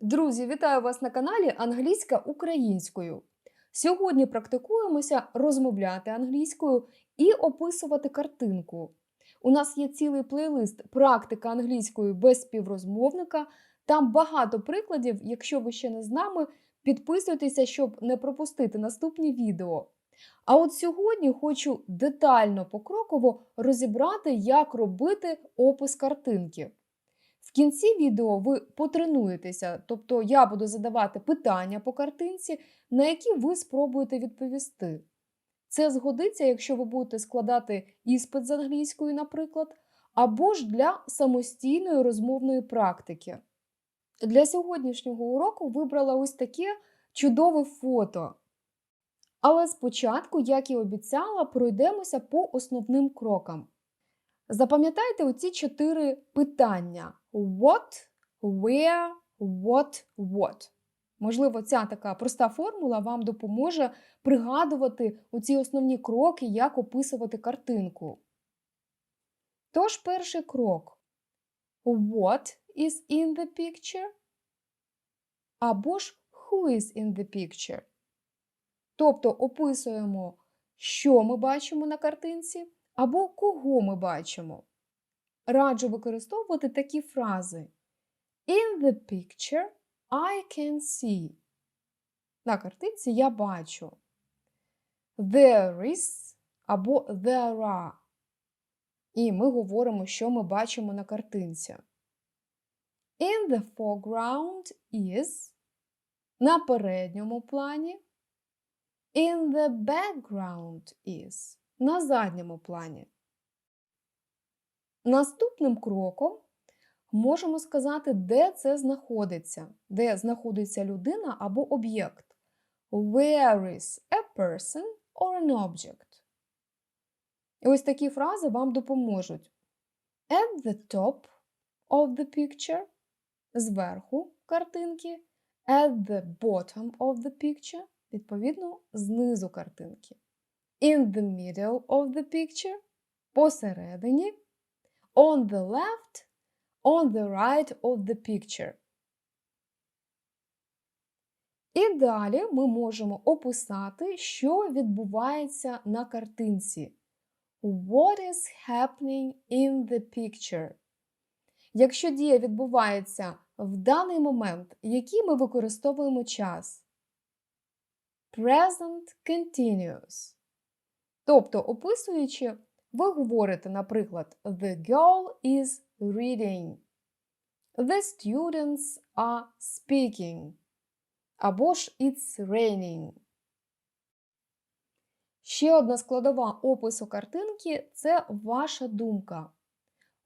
Друзі, вітаю вас на каналі Англійська українською. Сьогодні практикуємося розмовляти англійською і описувати картинку. У нас є цілий плейлист Практика англійської без співрозмовника. Там багато прикладів. Якщо ви ще не з нами, підписуйтеся, щоб не пропустити наступні відео. А от сьогодні хочу детально покроково розібрати, як робити опис картинки. В кінці відео ви потренуєтеся, тобто я буду задавати питання по картинці, на які ви спробуєте відповісти. Це згодиться, якщо ви будете складати іспит з англійської, наприклад, або ж для самостійної розмовної практики. Для сьогоднішнього уроку вибрала ось таке чудове фото. Але спочатку, як і обіцяла, пройдемося по основним крокам. Запам'ятайте оці чотири питання: what, where, what, what. Можливо, ця така проста формула вам допоможе пригадувати оці основні кроки, як описувати картинку. Тож, перший крок. What is in the picture? Або ж who is in the picture? Тобто описуємо, що ми бачимо на картинці або кого ми бачимо. Раджу використовувати такі фрази. In the picture I can see. На картинці я бачу. There is або there are. І ми говоримо, що ми бачимо на картинці. In the foreground is на передньому плані. In the background is на задньому плані. Наступним кроком можемо сказати, де це знаходиться, де знаходиться людина або об'єкт. Where is a person or an object? І ось такі фрази вам допоможуть. At the top of the picture зверху картинки, at the bottom of the picture, відповідно, знизу картинки. In the middle of the picture посередині, on the left, on the right of the picture. І далі ми можемо описати, що відбувається на картинці. What is happening in the picture? Якщо дія відбувається в даний момент, який ми використовуємо час? Present continuous. Тобто, описуючи, ви говорите, наприклад, The girl is reading. The students are speaking. Або ж It's raining. Ще одна складова опису картинки це ваша думка.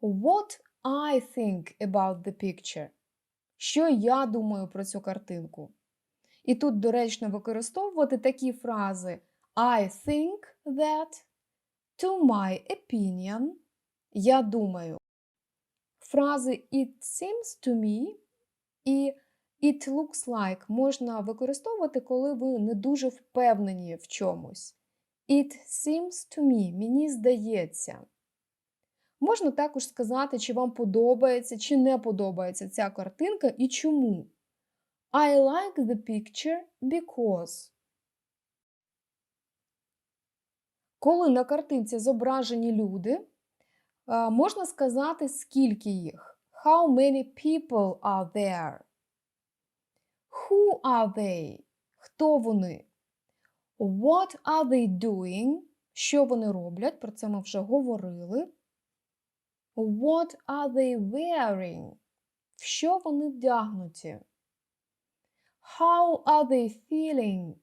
What I think about the picture. Що я думаю про цю картинку. І тут доречно використовувати такі фрази I think that, to my opinion, я думаю. Фрази It seems to me і It looks like можна використовувати, коли ви не дуже впевнені в чомусь. It seems to me, мені здається. Можна також сказати, чи вам подобається, чи не подобається ця картинка і чому. I like the picture because. Коли на картинці зображені люди, можна сказати, скільки їх. How many people are there? Who are they? Хто вони? What are they doing? Що вони роблять? Про це ми вже говорили. What are they wearing? В що вони вдягнуті? How are they feeling?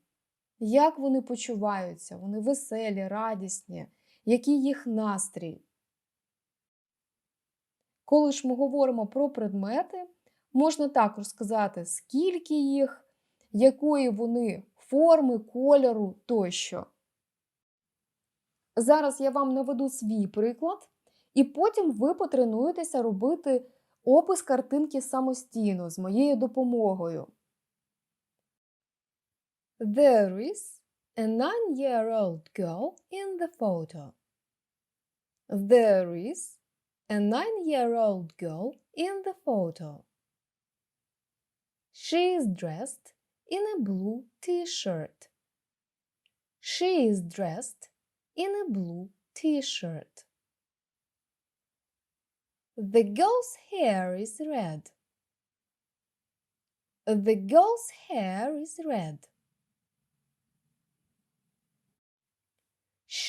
Як вони почуваються? Вони веселі, радісні, який їх настрій? Коли ж ми говоримо про предмети, можна також сказати, скільки їх, якої вони форми, кольору тощо. Зараз я вам наведу свій приклад, і потім ви потренуєтеся робити опис картинки самостійно з моєю допомогою. There is a nine-year-old girl in the photo. There is a nine-year-old girl in the photo. She is dressed in a blue t-shirt. She is dressed in a blue t-shirt. The girl's hair is red. The girl's hair is red.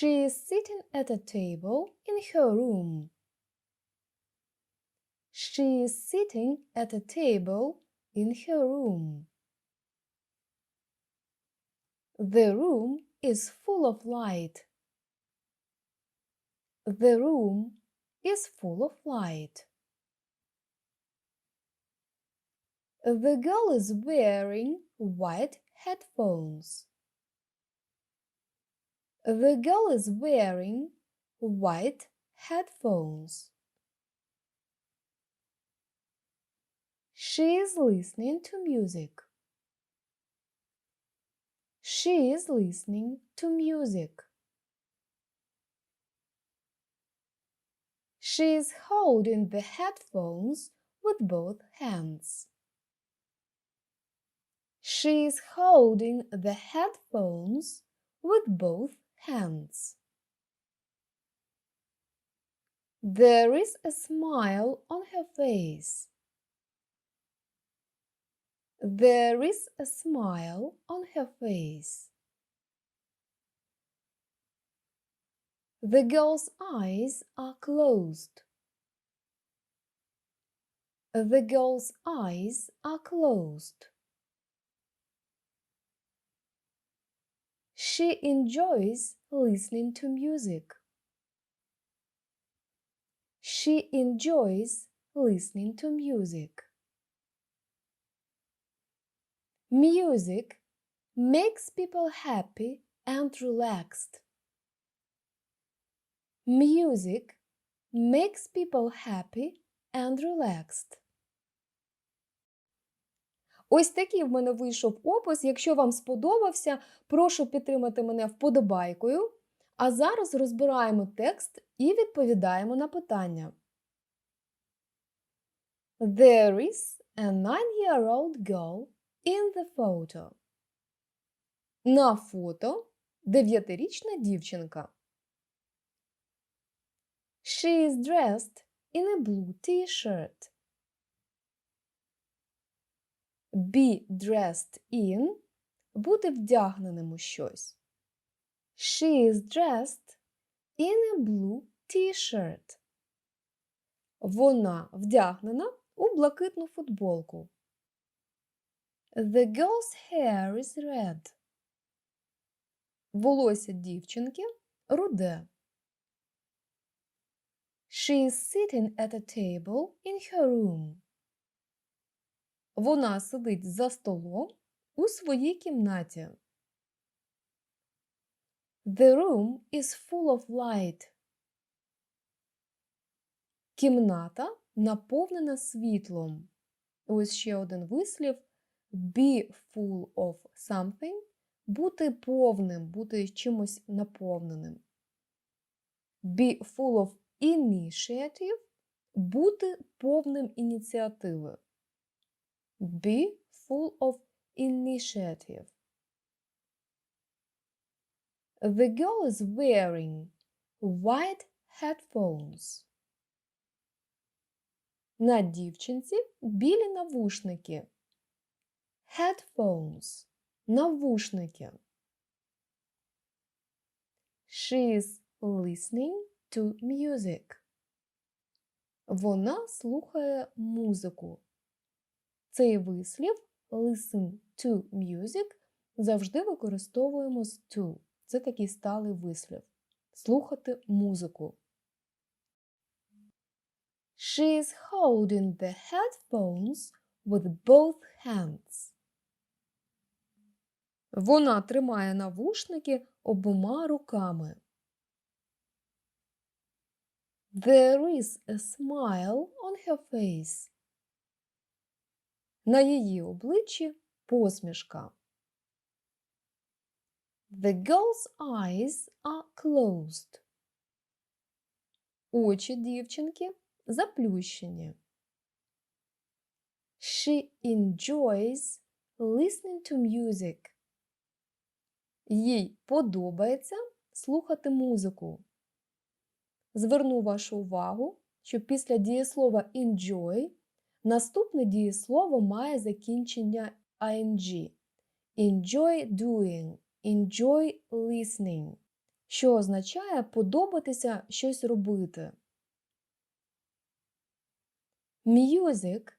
She is sitting at a table in her room. She is sitting at a table in her room. The room is full of light. The room is full of light. The girl is wearing white headphones. The girl is wearing white headphones. She is listening to music. She is listening to music. She is holding the headphones with both hands. She is holding the headphones with both hands. There is a smile on her face. There is a smile on her face. The girl's eyes are closed. The girl's eyes are closed. She enjoys listening to music. She enjoys listening to music. Music makes people happy and relaxed. Music makes people happy and relaxed. Ось такий в мене вийшов опис. Якщо вам сподобався, прошу підтримати мене вподобайкою. А зараз розбираємо текст і відповідаємо на питання. There is a nine-year-old girl in the photo. На фото дев'ятирічна дівчинка. She is dressed in a blue t-shirt. Be dressed in бути вдягненим у щось. She is dressed in a blue t-shirt. Вона вдягнена у блакитну футболку. The girl's hair is red. Волосся дівчинки руде. She is sitting at a table in her room. Вона сидить за столом у своїй кімнаті. The room is full of light. Кімната наповнена світлом. Ось ще один вислів be full of something бути повним, бути чимось наповненим. Be full of initiative бути повним ініціативи. Be full of initiative. The girl is wearing white headphones. На дівчинці білі навушники. Headphones. Навушники. She is listening to music. Вона слухає музику. Цей вислів listen to music завжди використовуємо з to. Це такий сталий вислів. Слухати музику. She is holding the headphones with both hands. Вона тримає навушники обома руками. There is a smile on her face. На її обличчі посмішка. The girl's eyes are closed. Очі дівчинки заплющені. She enjoys listening to music. Їй подобається слухати музику. Зверну вашу увагу, що після дієслова enjoy наступне дієслово має закінчення ing. Enjoy doing, enjoy listening, що означає подобатися щось робити. Music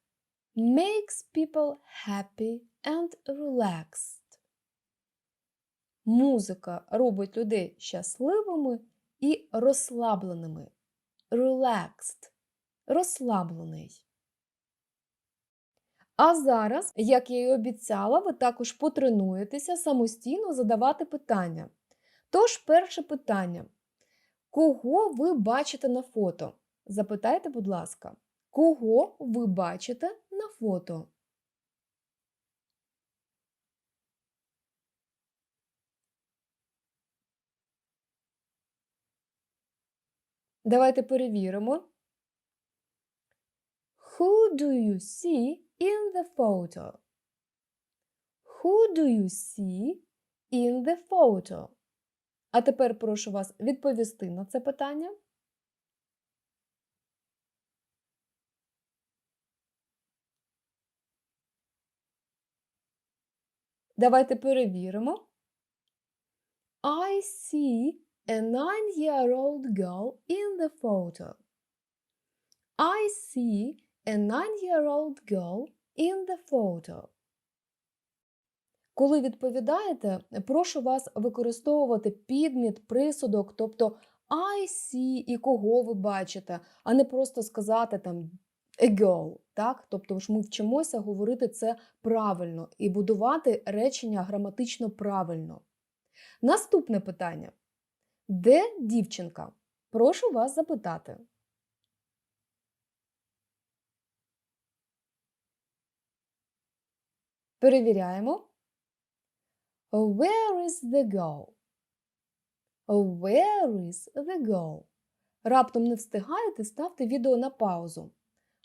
makes people happy and relaxed. Музика робить людей щасливими і розслабленими. Relaxed – розслаблений. А зараз, як я і обіцяла, ви також потренуєтеся самостійно задавати питання. Тож, перше питання. Кого ви бачите на фото? Запитайте, будь ласка, кого ви бачите на фото? Давайте перевіримо. Who do you see in the photo? Who do you see in the photo? А тепер прошу вас відповісти на це питання. Давайте перевіримо. I see a nine-year-old girl in the photo. I see a nine-year-old girl in the photo. Коли відповідаєте, прошу вас використовувати підміт, присудок, тобто I see і кого ви бачите, а не просто сказати там a girl, так? Тобто ж ми вчимося говорити це правильно і будувати речення граматично правильно. Наступне питання. Де дівчинка? Прошу вас запитати. Перевіряємо. Where is the girl? Where is the girl? Раптом не встигаєте, ставте відео на паузу.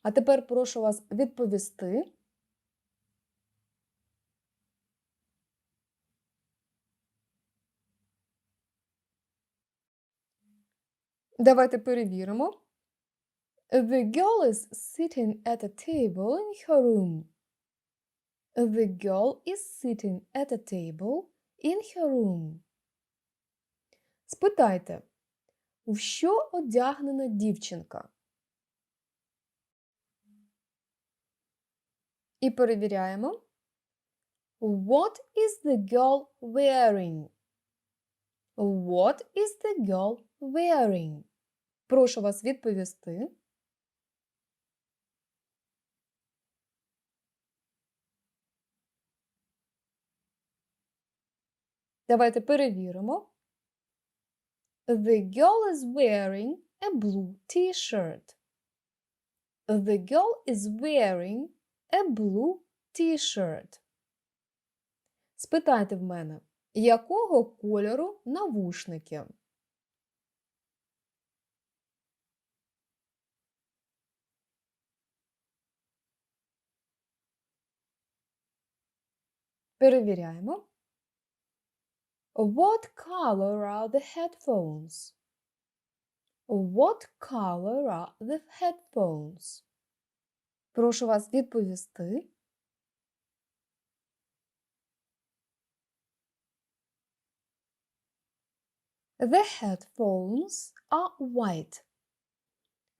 А тепер прошу вас відповісти. Давайте перевіримо. The girl is sitting at a table in her room. The girl is sitting at a table in her room. Спитайте, в що одягнена дівчинка? І перевіряємо. What is the girl wearing? What is the girl wearing? Прошу вас відповісти. Давайте перевіримо. The girl is wearing a blue t-shirt. The girl is wearing a blue t-shirt. Спитайте в мене, якого кольору навушники? Перевіряємо. What color are the headphones? What color are the headphones? Прошу вас відповісти. The headphones are white.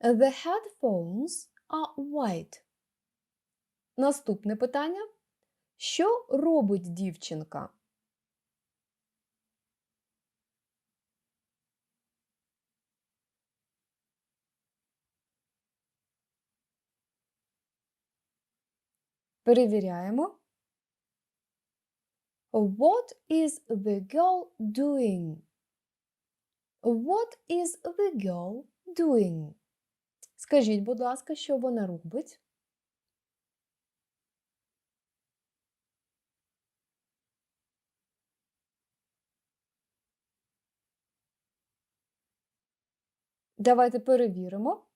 The headphones are white. Наступне питання. Що робить дівчинка? Перевіряємо. What is the girl doing? What is the girl doing? Скажіть, будь ласка, що вона робить? Давайте перевіримо.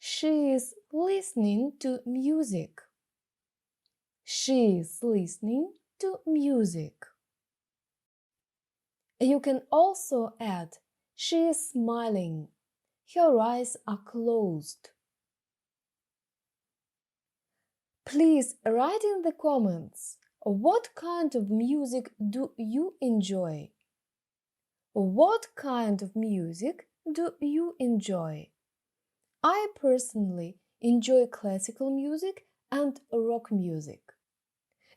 She is listening to music. She is listening to music. You can also add she is smiling. Her eyes are closed. Please write in the comments what kind of music do you enjoy? What kind of music do you enjoy? I personally enjoy classical music and rock music.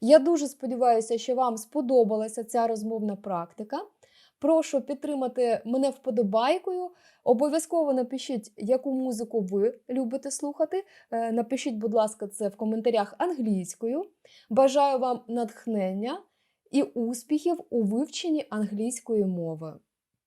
Я дуже сподіваюся, що вам сподобалася ця розмовна практика. Прошу підтримати мене вподобайкою. Обов'язково напишіть, яку музику ви любите слухати. Е, Напишіть, будь ласка, це в коментарях англійською. Бажаю вам натхнення і успіхів у вивченні англійської мови.